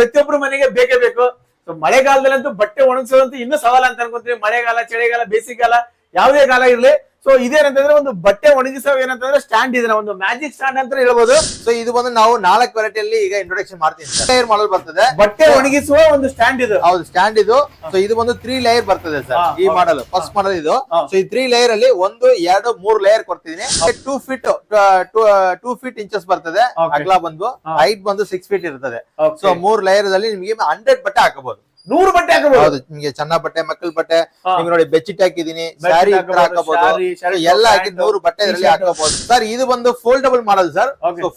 ಪ್ರತಿಯೊಬ್ರು ಮನೆಗೆ ಬೇಕೇ ಬೇಕು. ಸೊ ಮಳೆಗಾಲದಲ್ಲಂತೂ ಬಟ್ಟೆ ಒಣಗಿಸೋದಂತೂ ಇನ್ನೂ ಸವಾಲ ಅಂತ ಅನ್ಕೊಂತೀವಿ ಮಳೆಗಾಲ, ಚಳಿಗಾಲ, ಬೇಸಿಗೆಗಾಲ ಯಾವುದೇ ಕಾಲ ಇರ್ಲಿ. ಸೊ ಇದೇನಂತಂದ್ರೆ ಒಂದು ಬಟ್ಟೆ ಒಣಗಿಸೋ ಏನಂತಂದ್ರೆ ಸ್ಟ್ಯಾಂಡ್ ಇದೆ ಒಂದು ಮ್ಯಾಜಿಕ್ ಸ್ಟ್ಯಾಂಡ್ ಅಂತ ಹೇಳ್ಬೋದು. ಸೊ ಇದು ಬಂದು ನಾವು ನಾಲ್ಕು ವೆರೈಟಿಯಲ್ಲಿ ಈಗ ಇಂಟ್ರೊಡಕ್ಷನ್ ಮಾಡ್ತೀವಿ ಲೇಯರ್ ಮಾಡಲ್ ಬರ್ತದೆ. ಬಟ್ಟೆ ಒಣಗಿಸುವ ಒಂದು ಸ್ಟ್ಯಾಂಡ್ ಇದು. ಹೌದು ಸ್ಟ್ಯಾಂಡ್ ಇದು. ಸೊ ಇದು ಬಂದು ತ್ರೀ ಲೇಯರ್ ಬರ್ತದೆ ಸರ್. ಈ. ಮಾಡಲ್ ಫಸ್ಟ್ ಮಾಡಲ್ ಇದು. ಸೊ ಈ ತ್ರೀ ಲೇಯರ್ ಅಲ್ಲಿ ಒಂದು ಎರಡು ಮೂರು layer ಕೊಡ್ತಿದೀನಿ two feet two feet inches ಬರ್ತದೆ. ಅಗ್ಲಾ ಬಂದು ಹೈಟ್ ಬಂದು ಸಿಕ್ಸ್ ಫೀಟ್ ಇರ್ತದೆ. ಸೊ ಮೂರ್ ಲೇಯರ್ ಅಲ್ಲಿ ನಿಮಗೆ ಹಂಡ್ರೆಡ್ ಬಟ್ಟೆ ಹಾಕಬಹುದು. ನೂರು ಬಟ್ಟೆ ಹಾಕಬಹುದು ಹೌದು ನಿಮಗೆ ಸಣ್ಣ ಬಟ್ಟೆ ಮಕ್ಕಳ ಬಟ್ಟೆ. ನಿಮ್ಗೆ ನೋಡಿ ಬೆಡ್ಶೀಟ್ ಹಾಕಿದೀನಿ ಸ್ಯಾರಿ ಹಾಕಬಹುದು, ಎಲ್ಲ ಹಾಕಿ ನೂರು ಬಟ್ಟೆ ಇದರಲ್ಲಿ ಹಾಕಬಹುದು ಸರ್ ಇದು ಬಂದು foldable model sir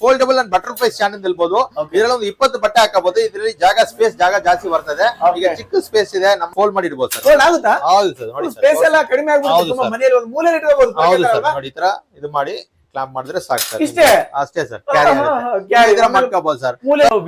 foldable and butterfly stand ಅಂತ ಹೇಳ್ಬೋದು. ಇದರಲ್ಲಿ ಒಂದು ಇಪ್ಪತ್ತು ಬಟ್ಟೆ ಹಾಕಬಹುದು. ಇದರಲ್ಲಿ ಜಾಗ ಸ್ಪೇಸ್ ಜಾಗ ಜಾಸ್ತಿ ಬರ್ತದೆ. ಈಗ ಚಿಕ್ಕ ಸ್ಪೇಸ್ ಇದೆ ನಮ್ ಫೋಲ್ಡ್ ಮಾಡಿ ಸರ್ ಆಗುತ್ತಾ? ಹೌದು ಸರ್ ನೋಡಿ ಸ್ಪೇಸ್ ಎಲ್ಲ ಕಡಿಮೆ ಆಗ್ಬಿಡುತ್ತೆ. ಮನೆಯಲ್ಲಿ ಒಂದು ಮೂಲೆ ಇಟ್ಕೋಬಹುದು ಹೌದು ಸರ್ ನೋಡಿ ಈ ತರ ಇದು ಮಾಡಿ. ಕ್ಲಾಂಪ್ ಮಾಡಿದ್ರೆ ಸಾಕು ಸರ್ ಇಷ್ಟೇ? ಅಷ್ಟೇ ಸರ್. ಮಾಡ್ಕೋಬಹುದು ಸರ್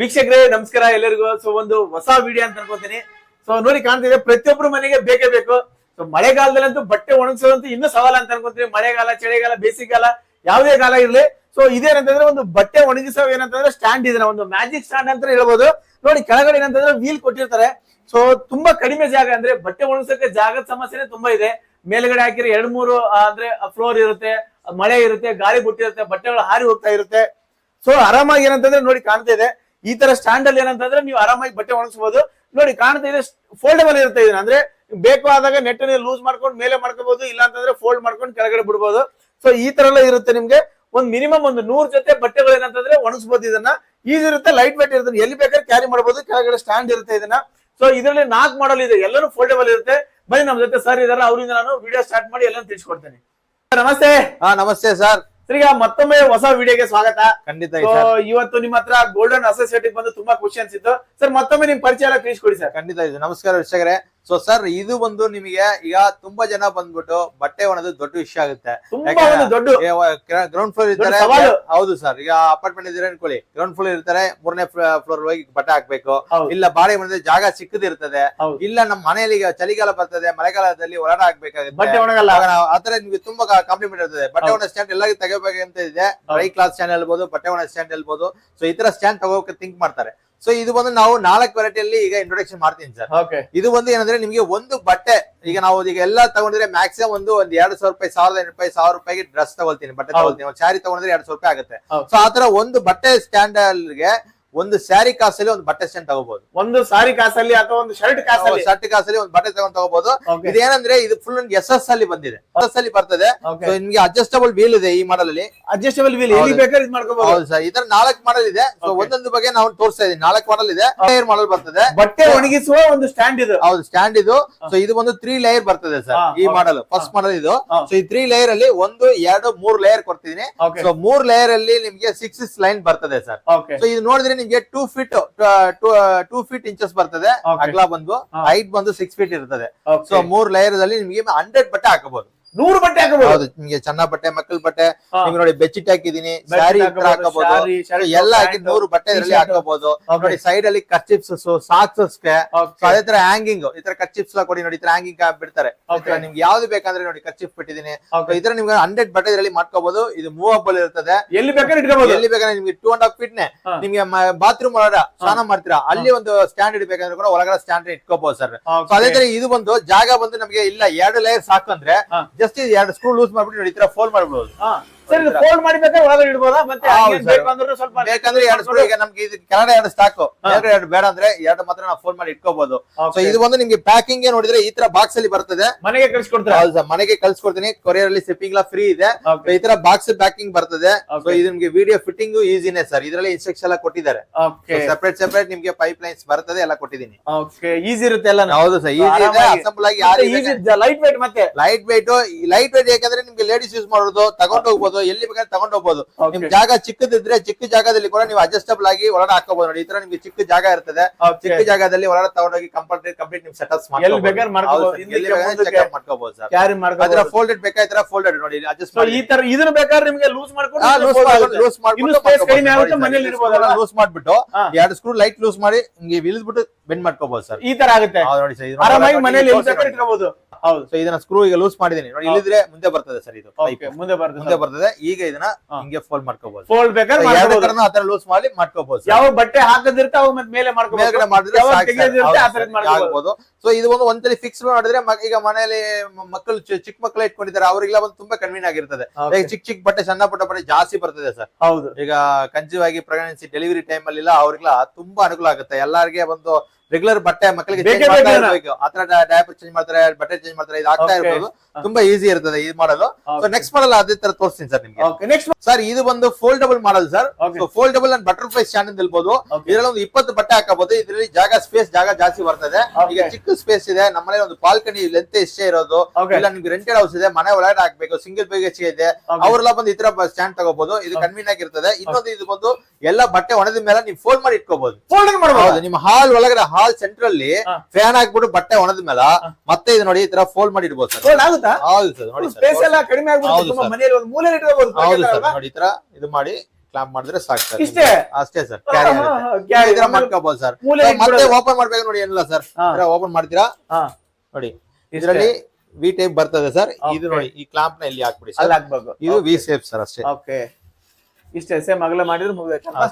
ವೀಕ್ಷಕರೇ ನಮಸ್ಕಾರ ಎಲ್ಲರಿಗೂ. ಸೊ ಒಂದು ಹೊಸ ವಿಡಿಯೋ ಅಂತ ಅನ್ಕೋತೀನಿ. ಸೊ ನೋಡಿ ಕಾಣ್ತಿದೆ ಪ್ರತಿಯೊಬ್ರು ಮನೆಗೆ ಬೇಕೇ ಬೇಕು. ಸೊ ಮಳೆಗಾಲದಲ್ಲಂತೂ ಬಟ್ಟೆ ಒಣಗಿಸೋದಂತೂ ಇನ್ನೂ ಸವಾಲ ಅಂತ ಅನ್ಕೊಂತೀನಿ. ಮಳೆಗಾಲ ಚಳಿಗಾಲ ಬೇಸಿಗೆಗಾಲ ಯಾವುದೇ ಕಾಲ ಇರಲಿ. ಸೊ ಇದೇನಂತಂದ್ರೆ ಒಂದು ಬಟ್ಟೆ ಒಣಗಿಸೋ ಏನಂತಂದ್ರೆ ಸ್ಟ್ಯಾಂಡ್ ಇದೆ ಒಂದು ಮ್ಯಾಜಿಕ್ ಸ್ಟ್ಯಾಂಡ್ ಅಂತ ಹೇಳ್ಬೋದು. ನೋಡಿ ಕೆಳಗಡೆ ಏನಂತಂದ್ರೆ ವೀಲ್ ಕೊಟ್ಟಿರ್ತಾರೆ. ಸೊ ತುಂಬಾ ಕಡಿಮೆ ಜಾಗ ಅಂದ್ರೆ ಬಟ್ಟೆ ಒಣಗಿಸೋಕೆ ಜಾಗದ ಸಮಸ್ಯೆನೇ ತುಂಬಾ ಇದೆ. ಮೇಲ್ಗಡೆ ಹಾಕಿರೋ ಎರಡ್ ಮೂರು ಅಂದ್ರೆ ಫ್ಲೋರ್ ಇರುತ್ತೆ. ಮಳೆ ಇರುತ್ತೆ, ಗಾಳಿ ಬಿಟ್ಟಿರುತ್ತೆ ಬಟ್ಟೆಗಳು ಹಾರಿ ಹೋಗ್ತಾ ಇರುತ್ತೆ. ಸೊ ಆರಾಮಾಗಿ ಏನಂತಂದ್ರೆ ನೋಡಿ ಕಾಣ್ತಾ ಇದೆ. ಈ ತರ ಸ್ಟ್ಯಾಂಡ್ ಅಲ್ಲಿ ಏನಂತಂದ್ರೆ ನೀವು ಆರಾಮಾಗಿ ಬಟ್ಟೆ ಒಣಗಿಸಬಹುದು ನೋಡಿ ಕಾಣ್ತಾ ಇದೆ ಫೋಲ್ಡಬಲ್ ಇರುತ್ತೆ ಇದನ್ನ. ಅಂದ್ರೆ ಬೇಕು ಆದಾಗ ನೆಟ್ ಲೂಸ್ ಮಾಡ್ಕೊಂಡು ಮೇಲೆ ಮಾಡ್ಕೋಬಹುದು ಇಲ್ಲ ಅಂತಂದ್ರೆ ಫೋಲ್ಡ್ ಮಾಡ್ಕೊಂಡು ಕೆಳಗಡೆ ಬಿಡ್ಬೋದು. ಸೊ ಈ ತರ ಎಲ್ಲ ಇರುತ್ತೆ ನಿಮ್ಗೆ. ಒಂದ್ ಮಿನಿಮಮ್ ಒಂದು ನೂರ್ ಜೊತೆ ಬಟ್ಟೆಗಳು ಏನಂತಂದ್ರೆ ಒಣಗಿಸಬಹುದು ಇದನ್ನ. ಈಸಿ ಇರುತ್ತೆ ಲೈಟ್ ವೇಟ್ ಇರುತ್ತೆ ಎಲ್ಲಿ ಬೇಕಾದ್ರೆ ಕ್ಯಾರಿ ಮಾಡಬಹುದು ಕೆಳಗಡೆ ಸ್ಟ್ಯಾಂಡ್ ಇರುತ್ತೆ ಇದನ್ನ. ಸೊ ಇದರಲ್ಲಿ ನಾಲ್ಕು ಮಾಡಲ್ ಇದೆ. ಎಲ್ಲರೂ ಫೋಲ್ಡಬಲ್ ಇರುತ್ತೆ. ಬನ್ನಿ ನಮ್ ಜೊತೆ ಸರ್ ಇದಾರೆ, ಅವರಿಂದ ನಾನು ವಿಡಿಯೋ ಸ್ಟಾರ್ಟ್ ಮಾಡಿ ಎಲ್ಲ ತಿಳಿಸ್ಕೊಡ್ತೇನೆ. ನಮಸ್ತೆ. ಹಾ ನಮಸ್ತೆ ಸರ್. ಸರ್ ಈಗ ಮತ್ತೊಮ್ಮೆ ಹೊಸ ವಿಡಿಯೋಗೆ ಸ್ವಾಗತ. ಖಂಡಿತ ಇವತ್ತು ನಿಮ್ಮ ಹತ್ರ ಗೋಲ್ಡನ್ ಅಸೋಸಿಯೇಟ್ ಬಂದು ತುಂಬಾ ಖುಷಿ ಅನ್ಸಿತ್ತು. ಸರ್ ಮತ್ತೊಮ್ಮೆ ನಿಮ್ ಪರಿಚಯ ಎಲ್ಲ ತಿಳಿಸ್ಕೊಡಿ ಸರ್. ಖಂಡಿತ ಇದು. ನಮಸ್ಕಾರ ವೀಕ್ಷಕರೇ. ಸೊ ಸರ್ ಇದು ಬಂದು ನಿಮಗೆ ಈಗ ತುಂಬಾ ಜನ ಬಂದ್ಬಿಟ್ಟು ಬಟ್ಟೆ ಒಣದು ದೊಡ್ಡ ವಿಷಯ ಆಗುತ್ತೆ. ಗ್ರೌಂಡ್ ಫ್ಲೋರ್ ಇರ್ತಾರೆ ಹೌದು ಸರ್ ಈಗ ಅಪಾರ್ಟ್ಮೆಂಟ್ ಇದ್ರೆ ಅನ್ಕೊಳ್ಳಿ. ಗ್ರೌಂಡ್ ಫ್ಲೋರ್ ಇರ್ತಾರೆ ಮೂರನೇ ಫ್ಲೋರ್ ಹೋಗಿ ಬಟ್ಟೆ ಹಾಕ್ಬೇಕು. ಇಲ್ಲ ಬಾಡಿ ಮನೆ ಜಾಗ ಸಿಕ್ಕಿದಿರ್ತದೆ. ಇಲ್ಲ ನಮ್ಮ ಮನೆಯಲ್ಲಿ ಈಗ ಚಳಿಗಾಲ ಬರ್ತದೆ ಮಳೆಗಾಲದಲ್ಲಿ ಹೊರಡ ಹಾಕ್ಬೇಕಾಗುತ್ತೆ. ಬಟ್ಟೆ ಒಣಗಲ್ಲ. ಆತರ ನಿಮ್ಗೆ ತುಂಬಾ ಕಾಂಪ್ಲಿಮೆಂಟ್ ಇರ್ತದೆ. ಬಟ್ಟೆ ಒಣ ಸ್ಟ್ಯಾಂಡ್ ಎಲ್ಲ ತೆಗೋಬೇಕಂತ ಇದೆ. ಡ್ರೈ ಕ್ಲಾಸ್ ಸ್ಟ್ಯಾಂಡ್ ಹೇಳ್ಬೋದು ಬಟ್ಟೆ ಒಣ ಸ್ಟ್ಯಾಂಡ್ ಹೇಳ್ಬೋದು. ಸೊ ಈ ತರ ಸ್ಟ್ಯಾಂಡ್ ತಗೋಕೆ ಥಿಂಕ್ ಮಾಡ್ತಾರೆ. ಸೊ ಇದು ಬಂದು ನಾವು ನಾಲ್ಕು ವೆರೈಟಿಯಲ್ಲಿ ಈಗ ಇಂಟ್ರೊಡಕ್ಷನ್ ಮಾಡ್ತೀನಿ ಸರ್ ಓಕೆ ಇದು ಒಂದು ಏನಂದ್ರೆ ನಿಮಗೆ ಒಂದು ಬಟ್ಟೆ ಈಗ ನಾವು ಈಗ ಎಲ್ಲ ತಗೊಂಡ್ರೆ ಮ್ಯಾಕ್ಸಿಮಮ್ ಒಂದು ಒಂದ್ ಎರಡು ಸಾವಿರ ರೂಪಾಯಿ ಸಾವಿರದ ಐನೂರು ರೂಪಾಯಿ ಸಾವಿರ ರೂಪಾಯಿಗೆ ಡ್ರೆಸ್ ತಗೊಳ್ತೀನಿ ಬಟ್ಟೆ. ತಗೊಳ್ತೀನಿ ಸ್ಯಾರಿ ತಗೊಂಡ್ರೆ ಎರಡು ಸಾವಿರ ರೂಪಾಯಿ ಆಗುತ್ತೆ. ಸೊ ಆತರ ಒಂದು ಬಟ್ಟೆ ಸ್ಟ್ಯಾಂಡರ್ಡ್ಗೆ ಒಂದು ಸ್ಯಾರಿ ಕಾಸಲ್ಲಿ ಒಂದು ಬಟ್ಟೆ ಸ್ಟ್ಯಾಂಡ್ ತಗೋಬಹುದು ಒಂದು ಸಾರಿ ಕಾಸಲ್ಲಿ ಅಥವಾ ಒಂದು ಶರ್ಟ್ ಕಾಸಲ್ಲಿ? ಶರ್ಟ್ ಕಾಸಲ್ಲಿ ಒಂದು ಬಟ್ಟೆ ತಗೊಂಡ್ ತಗೋಬಹುದು Okay. ಇದೇನಂದ್ರೆ ಇದು ಫುಲ್ ಎಸ್ ಎಸ್ ಅಲ್ಲಿ ಬಂದಿದೆ. ಎಸ್ ಎಸ್ ಅಲ್ಲಿ ಬರ್ತದೆ. Okay. ನಿಮ್ಗೆ ಅಡ್ಜಸ್ಟಬಲ್ ವೀಲ್ ಇದೆ ಈ ಮಾಡಲ್ ಅಲ್ಲಿ ಅಡ್ಜಸ್ಟಬಲ್ ವೀಲ್ ಎಲ್ಲಿ ಹೌದು. ಬೇಕಾದ್ರೆ ಇದು ಮಾಡ್ಕೋಬಹುದು ಹೌದು ಸರ್. ಈ ತರ ನಾಲ್ಕು ಮಾಡಲ್ ಇದೆ. So Okay. ಒಂದೊಂದು ಬಗ್ಗೆ ನಾವು ತೋರಿಸ್ತಾ ಇದೀನಿ. ನಾಲ್ಕು ಮಾಡಲ್ ಇದೆ. ಮಾಡಲ್ ಬರ್ತದೆ. ಬಟ್ಟೆ ಒಣಗಿಸುವ ಒಂದು ಸ್ಟ್ಯಾಂಡ್ ಇದು. ಹೌದು ಸ್ಟ್ಯಾಂಡ್ ಇದು. ಸೊ ಇದು ಒಂದು ತ್ರೀ ಲೇಯರ್ ಬರ್ತದೆ ಸರ್. ಹಾ, ಈ. ಮಾಡಲ್ ಫಸ್ಟ್ ಮಾಡಲ್ ಇದು. ಹಾ. ಸೊ ಈ ತ್ರೀ ಲೇಯರ್ ಅಲ್ಲಿ ಒಂದು ಎರಡು ಮೂರ್ ಲೇಯರ್ ಕೊಡ್ತಿದೀನಿ. ಸೊ ಮೂರ್ ಲೇಯರ್ ಅಲ್ಲಿ ನಿಮ್ಗೆ ಸಿಕ್ಸ್ ಸಿಕ್ಸ್ ಲೈನ್ ಬರ್ತದೆ ಸರ್. ಓಕೆ ಸೊ ಇದು ನೋಡಿದ್ರೆ ನಿಮ್ಗೆ two feet two feet inches ಬರ್ತದೆ. ಅಗಲ ಬಂದು. ಹೈಟ್ ಬಂದು ಸಿಕ್ಸ್ ಫೀಟ್ ಇರ್ತದೆ ಸೊ ಸೊ ಮೂರ್ ಲೇಯರ್ ಅಲ್ಲಿ ನಿಮ್ಗೆ ಹಂಡ್ರೆಡ್ ಬಟ್ಟೆ ಹಾಕಬಹುದು ನೂರು ಬಟ್ಟೆ ಹಾಕಬಹುದು. ಹೌದು ನಿಮ್ಗೆ ಚೆನ್ನ ಬಟ್ಟೆ ಮಕ್ಕಳ ಬಟ್ಟೆ. ನಿಮ್ಗೆ ನೋಡಿ ಬೆಡ್ಶೀಟ್ ಹಾಕಿದೀನಿ ಸ್ಯಾರಿ ಹಾಕಬಹುದು, ಎಲ್ಲ ಹಾಕಿ ನೂರು ಬಟ್ಟೆ ಇದರಲ್ಲಿ. ಹಾಕಬಹುದು. ನೋಡಿ ಸೈಡ್ ಅಲ್ಲಿ ಕರ್ಚಿಪ್ಸ್ ಸಾಕ್ಸ್ ಅಷ್ಟೇ. ಅದೇ ತರ ಹ್ಯಾಂಗಿಂಗ್ ಈ ತರ ಕರ್ಚಿಪ್ಸ್ ಎಲ್ಲ ಕೊಡಿ ನೋಡಿ ಈ ತರ ಹ್ಯಾಂಗಿಂಗ್ ಬಿಡ್ತಾರೆ. ನಿಮ್ಗೆ ಯಾವ್ದು ಬೇಕಂದ್ರೆ ನೋಡಿ ಕರ್ಚಿಪ್ ಬಿಟ್ಟಿದೀನಿ ತರ ನಿಮ್ಗೆ ಹಂಡ್ರೆಡ್ ಬಟ್ಟೆ ಇದರಲ್ಲಿ ಮಾಡ್ಕೋಬಹುದು. ಇದು ಮೂವಬಲ್ ಇರ್ತದೆ ಎಲ್ಲಿ ಬೇಕಾದ್ರೆ ಇಟ್ಕೋಬಹುದು. ಎಲ್ಲಿ ಬೇಕಾದ್ರೆ ನಿಮ್ಗೆ ಟೂ ಅಂಡ್ ಹಾಫ್ ಫೀಟ್ ನೇ. ನಿಮ್ಗೆ ಬಾತ್ರೂಮ್ ಒಳಗಡೆ ಸ್ನಾನ ಮಾಡ್ತೀರಾ? ಅಲ್ಲಿ ಒಂದು ಸ್ಟ್ಯಾಂಡ್ ಇಡಬೇಕಂದ್ರೆ ಕೂಡ ಒಳಗಡೆ ಸ್ಟ್ಯಾಂಡ್ ಇಟ್ಕೋಬಹುದು ಸರ್ ಅದೇ ತರ ಇದು ಬಂದು ಜಾಗ ಬಂದು ನಮಗೆ ಇಲ್ಲ ಎರಡು ಲೇಯರ್ ಸಾಕು ಅಂದ್ರೆ. ಜಸ್ಟ್ ಎರಡು ಸ್ಕ್ರೂ ಲೂಸ್ ಮಾಡ್ಬಿಟ್ಟು ಈ ತರ ಫೋಲ್ಡ್ ಮಾಡ್ಬೋದು. ಸರ್ ಇದು ಫೋಲ್ಡ್ ಮಾಡಿ ಬೇಕಾದ್ರೆ ಒಳಗಡೆ ಇಡ್ಬೋದಾ? ಮತ್ತೆ ಹೌದು sir. ಬೇಕು ಸ್ವಲ್ಪ ಬೇಕಂದ್ರೆ ಎರಡು ಸ್ಕ್ರೂ ಈಗ ನಮ್ಗೆ ಇದು ಎರಡು ಸ್ಟಾಕ್ ಎರಡು ಎರಡು ಬೇಡ ಅಂದ್ರೆ ಎರಡು ಮಾತ್ರ ನಾವು ಫೋನ್ ಮಾಡಿ ಇಟ್ಕೋಬಹುದು ಸೊ Okay. ಇದು ಒಂದು ನಿಮ್ಗೆ ಪ್ಯಾಕಿಂಗ್ ನೋಡಿದ್ರೆ ಈ ತರ ಬಾಕ್ಸ್ ಅಲ್ಲಿ ಬರ್ತದೆ. ಮನೆಗೆ ಕಳಿಸ್ಕೊಡ್ತಾರೆ? ಹೌದು ಸರ್ ಮನೆಗೆ ಕಳ್ಸಿಕೊಡ್ತೀನಿ. ಕೊರಿಯರ್ ಅಲ್ಲಿ ಶಿಪ್ಪಿಂಗ್ ಎಲ್ಲ ಫ್ರೀ ಇದೆ Okay. ಈ ತರ ಬಾಕ್ಸ್ ಪ್ಯಾಕಿಂಗ್ ಬರ್ತದೆ. So Okay. ಇದು ನಿಮ್ಗೆ ವಿಡಿಯೋ ಫಿಟ್ಟಿಂಗ್ ಈಸಿನೇ ಸರ್. ಇದರಲ್ಲಿ ಇನ್ಸ್ಟ್ರಕ್ಷನ್ ಎಲ್ಲ ಕೊಟ್ಟಿದ್ದಾರೆ. ಓಕೆ ಸೆಪರೇಟ್ ಸೆಪರೇಟ್ ನಿಮ್ಗೆ ಪೈಪ್ ಲೈನ್ಸ್ ಬರ್ತದೆ ಎಲ್ಲ ಕೊಟ್ಟಿದ್ದೀನಿ. ಓಕೆ ಈಸಿ ಇರುತ್ತೆ ಎಲ್ಲ ಹೌದು ಸರ್ ಈಸಿ ಇದೆ. ಆರಾಮಾಗಿ. ಅಸೆಂಬಲ್ ಆಗಿ ಈಸಿ ಲೈಟ್ ವೇಟ್ ಮತ್ತೆ? ಲೈಟ್ weight ಲೈಟ್ weight ಯಾಕಂದ್ರೆ ನಿಮ್ಗೆ ಲೇಡೀಸ್ ಯೂಸ್ ಮಾಡೋದು ತಗೊಂಡು ಹೋಗ್ಬೋದು. ಎಲ್ಲಿ ಬೇಕಾದ್ರೆ ತಗೊಂಡ್ ಹೋಗ್ಬೋದು. ನಿಮ್ ಜಾಗ ಚಿಕ್ಕದಿದ್ರೆ ಚಿಕ್ಕ ಜಾಗದಲ್ಲಿ ಕೂಡ ನೀವು ಅಡ್ಜಸ್ಟಬಲ್ ಆಗಿ ಒಳಗಡೆ ಹಾಕೋಬಹುದು ನೋಡಿ ಈ ತರ ನಿಮ್ಗೆ ಚಿಕ್ಕ ಜಾಗ ಇರ್ತದೆ. ಚಿಕ್ಕ ಜಾಗದಲ್ಲಿ ಒಳಗಡೆ ತಗೊಂಡೋಗಿ ಕಂಪ್ಲೀಟ್ ಕಂಪ್ಲೀಟ್ ನಿಮ್ ಬೇಕಾದ್ರೆ ಮಾಡ್ಕೋಬಹುದು. ಸರ್. ಮಾಡ್ಕೊಂಡು ಫೋಲ್ಡೆಡ್ ಬೇಕಾಯ್ತರ ಫೋಲ್ಡೆಡ್ ನೋಡಿ ಅಡ್ಜಸ್ಟ್ ಈ ತರ ಇದನ್ನ ಬೇಕಾದ್ರೆ ನಿಮ್ಗೆ ಲೂಸ್ ಮಾಡ್ಕೊಂಡು ಲೂಸ್ ಇರ್ಬೋದಲ್ಲ? ಲೂಸ್ ಮಾಡ್ಬಿಟ್ಟು. ಎರಡು ಸ್ಕ್ರೂ ಲೈಟ್ ಲೂಸ್ ಮಾಡಿ ಹಿಂಗೆ ಇಳಿದ್ಬಿಟ್ಟು ಬೆಂಡ್ ಮಾಡ್ಕೋಬಹುದು ಸರ್. ಈ ತರ ಆಗುತ್ತೆ. ನೋಡಿ ಸರ್ ಆರಾಮಾಗಿ ಇಟ್ಕೋಬಹುದು ಹೌದು. ಸೊ ಇದನ್ನ ಸ್ಕ್ರೂ ಈಗ ಲೂಸ್ ಮಾಡಿದೀನಿ ನೋಡಿ ಇಲ್ಲಿದ್ರೆ ಮುಂದೆ ಬರ್ತದೆ ಸರ್ ಇದು ಮುಂದೆ ಬರ್ತದೆ. ಮುಂದೆ ಬರ್ತದೆ. ಬರ್ತದೆ ಈಗ ಇದನ್ನ. ಹಿಂಗೆ ಫೋಲ್ಡ್ ಮಾಡ್ಕೋಬಹುದು ಫೋಲ್ಡ್ ಬೇಕಾದ್ರೆ ಆತರ ಲೂಸ್ ಮಾಡಿ ಮಾಡ್ಕೋಬಹುದು ಯಾವ ಬಟ್ಟೆ ಹಾಕದಿರ್ತ ಅವ್ ಮತ್ತೆ ಮೇಲೆ ಮಾಡ್ಕೋಬಹುದು ಸೊ ಇದು ಒಂದು ಒಂದ್ಸಲಿ ಫಿಕ್ಸ್ ಮಾಡಿದ್ರೆ ಈಗ ಮನೆಯಲ್ಲಿ ಮಕ್ಕಳು ಚಿಕ್ಕ ಮಕ್ಕಳು ಇಟ್ಕೊಂಡಿದ್ದಾರೆ ಅವರಿಗೆಲ್ಲ ಒಂದು ತುಂಬಾ ಕನ್ವೀನ್ ಆಗಿರ್ತದೆ. ಈಗ ಚಿಕ್ಕ ಚಿಕ್ಕ ಬಟ್ಟೆ ಸಣ್ಣ ಪುಟ್ಟ ಬಟ್ಟೆ ಜಾಸ್ತಿ ಬರ್ತದೆ ಸರ್ ಹೌದು. ಈಗ ಕಂಜೀವ್ ಆಗಿ ಪ್ರೆಗ್ನೆನ್ಸಿ ಡೆಲಿವರಿ ಟೈಮ್ ಅಲ್ಲಿ ಅವ್ರಿಗೆಲ್ಲ ತುಂಬಾ ಅನುಕೂಲ ಆಗುತ್ತೆ. ಎಲ್ಲರಿಗೆ ಒಂದು ರೆಗ್ಯುಲರ್ ಬಟ್ಟೆ ಮಕ್ಕಳಿಗೆ ಆತರ ಡೈಪರ್ ಚೇಂಜ್ ಮಾಡ್ತಾರೆ ಬಟ್ಟೆ ಚೇಂಜ್ ಮಾಡ್ತಾರೆ ಇದು ಆಗ್ತಾ. ಇರ್ಬೋದು. ತುಂಬಾ ಈಸಿ ಇರ್ತದೆ ಇದು ಮಾಡೋದು. ಸೊ ನೆಕ್ಸ್ಟ್ ಮಾಡಲ್ ಅದೇ ತರ ತೋರಿಸ್ತೀನಿ ಸರ್ ನಿಮ್ಗೆ. ನೆಕ್ಸ್ಟ್ ಸರ್ ಇದು ಬಂದು foldable model sir. Foldable and butter butterfly stand ಅಂತ ಹೇಳ್ಬೋದು ಇದರಲ್ಲಿ ಒಂದು ಇಪ್ಪತ್ತು ಬಟ್ಟೆ ಹಾಕಬಹುದು. ಇದರಲ್ಲಿ ಜಾಗ ಸ್ಪೇಸ್ ಜಾಗ ಜಾಸ್ತಿ ಬರ್ತದೆ. ಈಗ ಚಿಕ್ಕ ಸ್ಪೇಸ್ ಇದೆ. ನಮ್ಮನೆ ಒಂದು ಬಾಲ್ಕನಿ ಲೆಂತ್ ಎಷ್ಟೇ ಇರೋದು. ಇಲ್ಲ ನಿಮ್ಗೆ ರೆಂಟೆಡ್ ಹೌಸ್ ಇದೆ. ಮನೆ ಒಳಗಡೆ ಹಾಕ್ಬೇಕು. ಸಿಂಗಲ್ ಬೇಗ ಇದೆ. ಅವರೆಲ್ಲ ಬಂದು ಈ ತರ ಸ್ಟ್ಯಾಂಡ್ ತಗೋಬಹುದು. ಇದು ಕನ್ವೀನ್ ಆಗಿರ್ತದೆ. ಇನ್ನೊಂದು ಇದು ಬಂದು ಎಲ್ಲ ಬಟ್ಟೆ ಒಣದ ಮೇಲೆ ನೀವು ಫೋಲ್ಡ್ ಮಾಡಿ ಇಟ್ಕೋಬಹುದು. ಫೋಲ್ಡಿಂಗ್ ಮಾಡಬಹುದು ನಿಮ್ಮ ಹಾಲ್ ಒಳಗಡೆ ಹಾಲ್ ಸೆಂಟ್ರ್ ಅಲ್ಲಿ ಫ್ಯಾನ್ ಹಾಕ್ಬಿಟ್ಟು ಬಟ್ಟೆ ಒಣದ ಮೇಲೆ ಮತ್ತೆ ಇದು ನೋಡಿ ಈ ತರ ಫೋಲ್ಡ್ ಮಾಡಿ ಇಡ್ಬೋದು ಸರ್. ಫೋಲ್ಡ್ ಆಗುತ್ತಾ? ಹೌದು ಸರ್ ನೋಡಿ ಸ್ಪೇಸ್ ಎಲ್ಲ ಕಡಿಮೆ ಆಗ್ಬಿಡುತ್ತೆ ಮನೆಯಲ್ಲಿ ಒಂದು ಮೂಲೆ ಇಟ್ಕೋಬಹುದು ಹೌದು ಸರ್ ನೋಡಿ ಈ ತರ ಇದು ಮಾಡಿ ಕ್ಲಾಂಪ್ ಮಾಡಿದ್ರೆ ಸಾಕು ಸರ್. ಇಷ್ಟೇ? ಅಷ್ಟೇ ಸರ್ ಕ್ಯಾರಿ ಇದ್ರ ಮಾಡ್ಕೋಬಹುದು ಸರ್. ಮತ್ತೆ ಓಪನ್ ಮಾಡ್ಬೇಕು ನೋಡಿ ಏನಿಲ್ಲ ಸರ್. ಓಪನ್ ಮಾಡ್ತೀರಾ? ನೋಡಿ. ಇದರಲ್ಲಿ ವಿ ಟೈಪ್ ಬರ್ತದೆ ಸರ್. ಇದು ನೋಡಿ ಈ ಕ್ಲಾಂಪ್ನ ಇಲ್ಲಿ ಹಾಕ್ಬಿಡಿ ಸರ್. ಇದು ವಿ ಸೇಫ್ ಸರ್ ಅಷ್ಟೇ. ಓಕೆ ಇಷ್ಟೇ ಸೇಮ್ ಅಗಲ ಮಾಡಿದ್ರೆ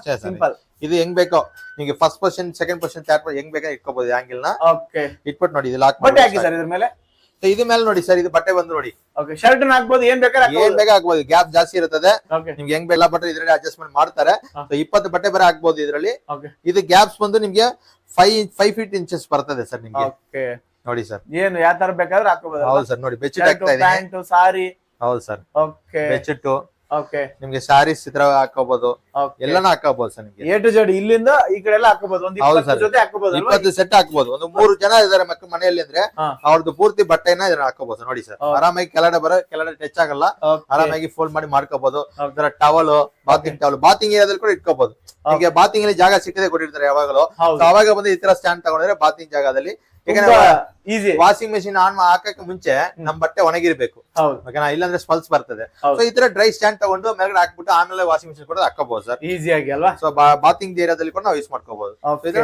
ಸರ್. ಸಿಂಪಲ್. ಇದು ಹೆಂಗ್ ಬೇಕೋ ನಿಮಗೆ first percent second percent third ಹೆಂಗ್ ಬೇಕಾ ಇಟ್ಕೋಬಹುದು ಆಂಗಿಲ್ನ? ಓಕೆ. ಇಟ್ಬಿಟ್ಟು ನೋಡಿ ಇದು ಲಾಕ್ ಬಟ್ಟೆ ಹಾಕಿ ಸರ್. ಇದ್ರ ಮೇಲೆ? ಇದು ಮೇಲೆ ನೋಡಿ ಸರ್ ಇದು ಬಟ್ಟೆ ಬಂದು ನೋಡಿ. ಓಕೆ ಶರ್ಟ್ ಹಾಕ್ಬೋದು ಏನ್ ಬೇಕಾದ್ರೆ ಏನ್ ಬೇಕಾ ಹಾಕ್ಬೋದು ಗ್ಯಾಪ್ ಜಾಸ್ತಿ ಇರುತ್ತದೆ. ನಿಮ್ಗೆ ಹೆಂಗ್ ಬೇಕ ಬಟ್ಟೆ ಇದ್ರಲ್ಲಿ ಅಡ್ಜಸ್ಟ್ಮೆಂಟ್ ಮಾಡ್ತಾರೆ. ಇಪ್ಪತ್ತು ಬಟ್ಟೆ ಬೇರೆ ಹಾಕ್ಬೋದು ಇದ್ರಲ್ಲಿ. ಇದು ಗ್ಯಾಪ್ಸ್ ಬಂದು ನಿಮ್ಗೆ ಫೈವ್ ಫೈವ್ ಫೀಟ್ ಇಂಚಸ್ ಬರ್ತದೆ ಸರ್ ನಿಮ್ಗೆ. ನೋಡಿ ಸರ್. ಏನು ಯಾವ ತರ ಬೇಕಾದ್ರೆ ಹಾಕೋಬಹುದು ಹೌದು ಸರ್ ನೋಡಿ ಬೆಡ್ಶೀಟ್ ಹಾಕ್ತಾ ಪ್ಯಾಂಟ್ ಸಾರಿ. ಹೌದು ಸರ್. ಓಕೆ. ಬೆಡ್ಶೀಟ್ ಓಕೆ ನಿಮ್ಗೆ ಸಾರೀಸ್ ಚಿತ್ರ ತರ ಹಾಕೋಬಹುದು ಎಲ್ಲಾನು ಹಾಕೋಬಹುದು ಸರ್ ನಿಮ್ಗೆ. ಎ ಟು ಜೆಡ್ ಇಲ್ಲಿಂದ ಈ ಕಡೆ ಎಲ್ಲ ಹಾಕೋಬಹುದು ಒಂದು ಹೌದು ಇಪ್ಪತ್ತು sir. ಜೊತೆ ಹಾಕೋಬಹುದು ಅಲ್ವಾ? ಇಪ್ಪತ್ತು ಸೆಟ್ ಹಾಕಬಹುದು ಒಂದು ಮೂರು ಜನ ಇದಾರೆ ಮಕ್ಕಳ ಮನೆಯಲ್ಲಿ ಅಂದ್ರೆ ಹಾ. ಅವ್ರದ್ದು ಪೂರ್ತಿ ಬಟ್ಟೆನ ಇದನ್ನ ಹಾಕೋಬಹುದು ನೋಡಿ ಸರ್. ಆರಾಮಾಗಿ ಕೆಳಗಡೆ ಬರೋ ಕೆಳಗಡೆ ಟಚ್ ಆಗಲ್ಲ. Okay. ಆರಾಮಾಗಿ ಫೋಲ್ಡ್ ಮಾಡಿ ಮಾಡ್ಕೋಬಹುದು Okay. ಅದರ ಟವಲ್ ಬಾತಿಂಗ್ ಟವಲ್ ಬಾತಿಂಗ್ ಏರಿಯಾದಲ್ಲಿ ಕೂಡ ಇಟ್ಕೋಬಹುದು ನಿಮಗೆ ಬಾತಿಂಗ್ ಅಲ್ಲಿ ಜಾಗ ಸಿಕ್ಕದೆ ಕೊಟ್ಟಿರ್ತಾರೆ ಯಾವಾಗಲೂ. ಹೌದು. So, ಅವಾಗ ಬಂದು ಈ ತರ ಸ್ಟ್ಯಾಂಡ್ ತಗೊಂಡ್ರೆ ಬಾತಿಂಗ್ ಜಾಗದಲ್ಲಿ ಈಸಿ ವಾಷಿಂಗ್ ಮೆಷಿನ್ ಆನ್ ಹಾಕಕ್ಕೆ ಮುಂಚೆ ನಮ್ ಬಟ್ಟೆ ಒಣಗಿರ್ಬೇಕು. ಹೌದು. ಓಕೆನಾ? ಇಲ್ಲಾಂದ್ರೆ ಸ್ಪಲ್ಸ್ ಬರ್ತದೆ. ಸೊ ಈ ತರ ಡ್ರೈ ಸ್ಟ್ಯಾಂಡ್ ತಗೊಂಡು ಮೇಲ್ಗಡೆ ಹಾಕ್ಬಿಟ್ಟು ಆಮೇಲೆ ವಾಷಿಂಗ್ ಮೆಷಿನ್ ಕೂಡ ಹಾಕಬಹುದು ಸರ್ ಈಸಿ ಆಗಿ ಅಲ್ವಾ? ಸೊ ಬಾತಿಂಗ್ ಏರಿಯಾದಲ್ಲಿ ಕೂಡ ನಾವು ಯೂಸ್ ಮಾಡ್ಕೋಬಹುದು.